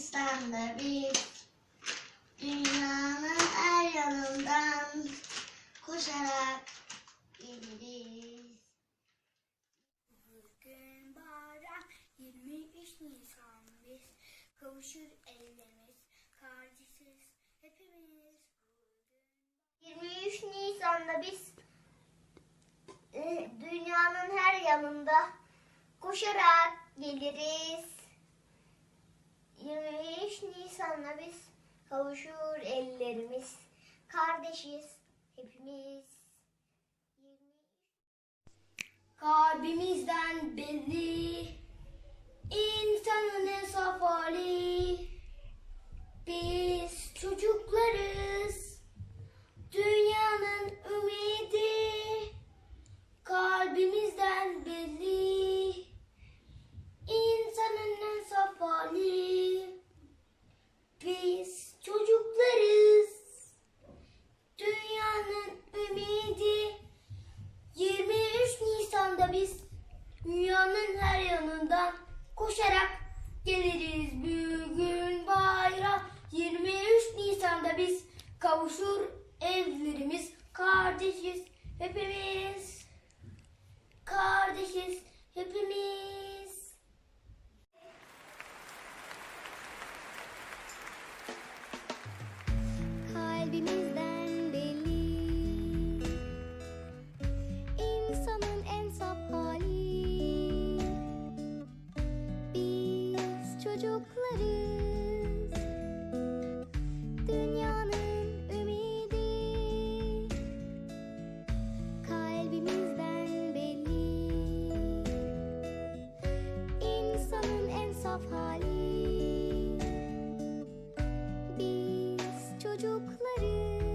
İstanbul'da biz dünyanın her yanından koşarak geliriz. Bugün bayram 23 Nisan biz kavuşur ellerimiz kardeşiz hepimiz. 23 Nisan'da biz e, dünyanın her yanında koşarak geliriz. 23 Nisan'la biz kavuşur ellerimiz. Kardeşiz hepimiz. 23... Kalbimizden belli kavuşur evlerimiz. Kardeşiz hepimiz. saf hali. Biz çocukları